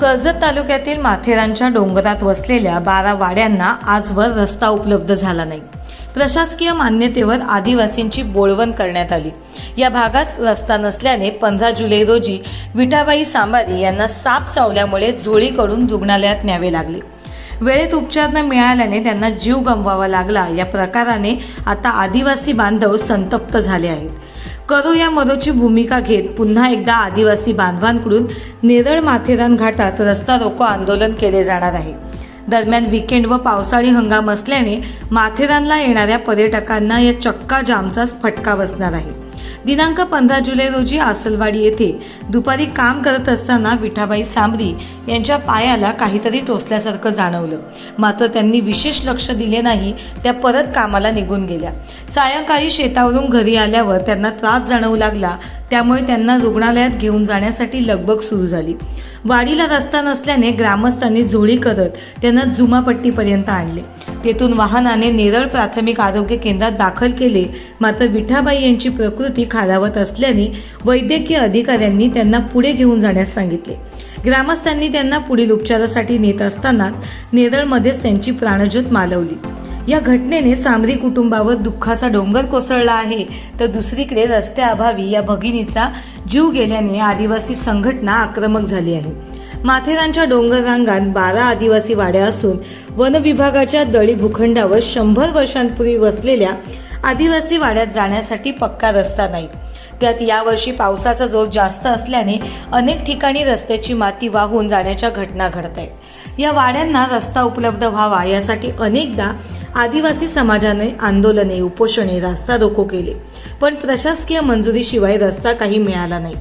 कर्जत तालुक्यातील माथेरानच्या डोंगरात वसलेल्या बारा वाड्यांना आजवर रस्ता उपलब्ध झाला नाही. प्रशासकीय मान्यतेवर आदिवासींची बोळवण करण्यात आली. या भागात रस्ता नसल्याने पंधरा जुलै रोजी विठाबाई सांबारी यांना साप चावल्यामुळे झोळीकडून रुग्णालयात न्यावे लागले. वेळेत उपचार न मिळाल्याने त्यांना जीव गमवावा लागला. या प्रकाराने आता आदिवासी बांधव संतप्त झाले आहेत. करो या मरोची भूमिका घेत पुन्हा एकदा आदिवासी बांधवांकडून नेरळ माथेरान घाटात रस्ता रोको आंदोलन केले जाणार आहे. दरम्यान विकेंड व पावसाळी हंगाम असल्याने माथेरानला येणाऱ्या पर्यटकांना या चक्का जामचाच फटका बसणार आहे. दिनांक पंधरा जुलै रोजी आसलवाडी येथे दुपारी काम करत असताना विठाबाई सांबरी यांच्या पायाला काहीतरी टोचल्यासारखं जाणवलं. मात्र त्यांनी विशेष लक्ष दिले नाही त्या परत कामाला निघून गेल्या. सायंकाळी शेतावरून घरी आल्यावर त्यांना त्रास जाणवू लागला त्यामुळे त्यांना रुग्णालयात घेऊन जाण्यासाठी लगबग सुरू झाली. वाडीला रस्ता नसल्याने ग्रामस्थांनी झोळी करत त्यांना जुमापट्टीपर्यंत आणले. तेथून वाहनाने नेरळ प्राथमिक आरोग्य केंद्रात दाखल केले. मात्र विठाबाई यांची प्रकृती खालावत असल्याने वैद्यकीय अधिकाऱ्यांनी त्यांना पुढे घेऊन जाण्यास सांगितले. ग्रामस्थांनी त्यांना पुढील उपचारासाठी नेत असतानाच नेरळमध्येच त्यांची प्राणज्योत मालवली. या घटनेने सांबरी कुटुंबावर दुःखाचा डोंगर कोसळला आहे. तर दुसरीकडे रस्त्याअभावी या भगिनीचा जीव गेल्याने आदिवासी संघटना आक्रमक झाली आहे. माथेरानच्या डोंगर रांगात बारा आदिवासी वाड्या असून वन विभागाच्या दळी भूखंडावर शंभर वर्षांपूर्वी वसलेल्या आदिवासी वाड्यात जाण्यासाठी पक्का रस्ता नाही. त्यात यावर्षी पावसाचा जोर जास्त असल्याने अनेक ठिकाणी रस्त्याची माती वाहून जाण्याच्या घटना घडत आहेत. या वाड्यांना रस्ता उपलब्ध व्हावा यासाठी अनेकदा आदिवासी समाजाने आंदोलने उपोषणे रास्ता रोको केले. पण प्रशासकीय मंजुरीशिवाय रस्ता काही मिळाला नाही.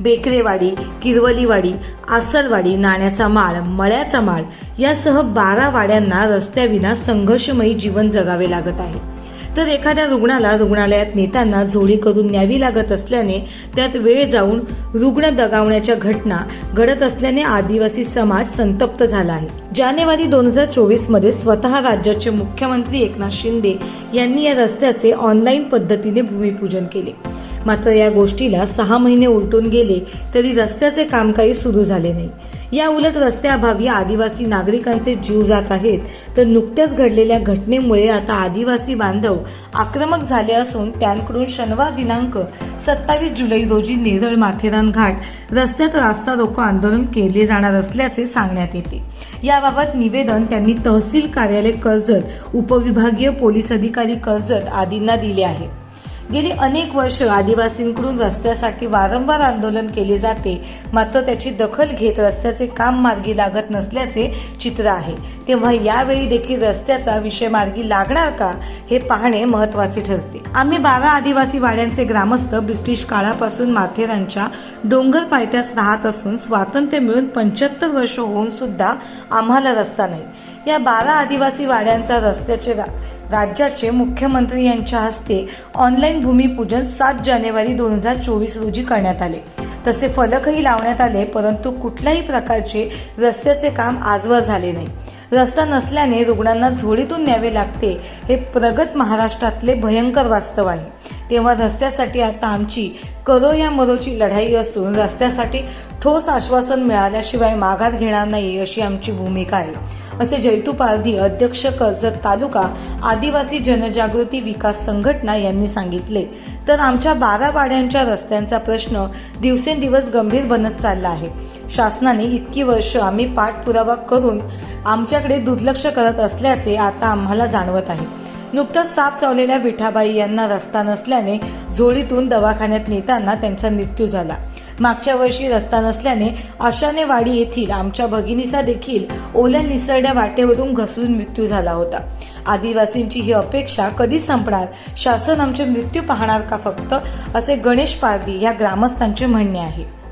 बेकरेवाडी किरवलीवाडी आसलवाडी नाण्याचा माळ मळ्याचा माळ यासह बारा वाड्यांना रस्त्याविना संघर्षमयी जीवन जगावे लागत आहे. तर एखाद्या रुग्णाला रुग्णालयात नेताना झोळी करून न्यावी लागत असल्याने त्यात वेळ जाऊन रुग्ण दगावण्याच्या घटना घडत असल्याने आदिवासी समाज संतप्त झाला आहे. जानेवारी दोन हजार चोवीसमध्ये स्वतः राज्याचे मुख्यमंत्री एकनाथ शिंदे यांनी या रस्त्याचे ऑनलाईन पद्धतीने भूमिपूजन केले. मात्र या गोष्टीला सहा महिने उलटून गेले तरी रस्त्याचे काम काही सुरू झाले नाही. या उलट रस्त्याअभावी आदिवासी नागरिकांचे जीव जात आहेत तर नुकत्याच घडलेल्या घटनेमुळे आता आदिवासी बांधव आक्रमक झाले असून त्यांकडून शनिवार दिनांक सत्तावीस जुलै रोजी नेरळ माथेरान घाट रस्त्यात रास्ता रोको आंदोलन केले जाणार असल्याचे सांगण्यात येते. याबाबत निवेदन त्यांनी तहसील कार्यालय कर्जत उपविभागीय पोलीस अधिकारी कर्जत आदींना दिले आहे. गेली अनेक वर्ष आदिवासींकडून रस्त्यासाठी वारंवार आंदोलन केले जाते. मात्र त्याची दखल घेत रस्त्याचे काम मार्गी लागत नसल्याचे चित्र आहे. तेव्हा यावेळी देखील रस्त्याचा विषय मार्गी लागणार का हे पाहणे महत्त्वाचे ठरते. आम्ही बारा आदिवासी वाड्यांचे ग्रामस्थ ब्रिटिश काळापासून माथेरानच्या डोंगर पायथ्यास राहत असून स्वातंत्र्य मिळून पंच्याहत्तर वर्ष होऊन सुद्धा आम्हाला रस्ता नाही. या बारा आदिवासी वाड्यांचा रस्त्याचे रा- राज्याचे मुख्यमंत्री यांच्या हस्ते ऑनलाईन भूमिपूजन सात जानेवारी दोन हजार चोवीस रोजी करण्यात आले. तसे फलकही लावण्यात आले परंतु कुठल्याही प्रकारचे रस्त्याचे काम आजवर झाले नाही. रस्ता नसल्याने रुग्णांना झोडीतून न्यावे लागते हे प्रगत महाराष्ट्रातले भयंकर वास्तव आहे. तेव्हा रस्त्यासाठी आता आमची करो या मरोची लढाई असून रस्त्यासाठी ठोस आश्वासन मिळाल्याशिवाय माघार घेणार नाही अशी आमची भूमिका आहे. असे जैतू पारधी अध्यक्ष कर्जत तालुका आदिवासी जनजागृती विकास संघटना यांनी सांगितले. तर आमच्या बारा वाड्यांच्या रस्त्यांचा प्रश्न दिवसेंदिवस गंभीर बनत चालला आहे. शासनाने इतकी वर्ष आम्ही पाठपुरावा करून आमच्याकडे दुर्लक्ष करत असल्याचे आता आम्हाला जाणवत आहे. नुकताच साप चावलेल्या विठाबाई यांना रस्ता नसल्याने झोळीतून दवाखान्यात नेताना त्यांचा मृत्यू झाला. मागच्या वर्षी रस्ता नसल्याने आशाने वाडी येथील आमच्या भगिनीचा देखील ओल्या निसरड्या वाटेवरून घसरून मृत्यू झाला होता. आदिवासींची ही अपेक्षा कधी संपणार? शासन आमचे मृत्यू पाहणार का फक्त? असे गणेश पारदी या ग्रामस्थांचे म्हणणे आहे.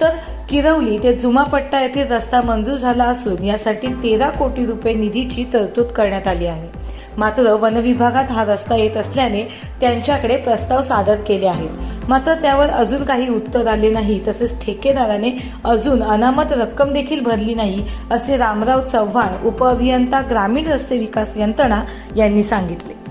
तर किरवली ते जुमापट्टा येथे रस्ता मंजूर झाला असून यासाठी तेरा कोटी रुपये निधीची तरतूद करण्यात आली आहे. मात्र वनविभागात हा रस्ता येत असल्याने त्यांच्याकडे प्रस्ताव सादर केले आहेत. मात्र त्यावर अजून काही उत्तर आले नाही तसेच ठेकेदाराने अजून अनामत रक्कम देखील भरली नाही असे रामराव चव्हाण उपअभियंता ग्रामीण रस्ते विकास यंत्रणा यांनी सांगितले.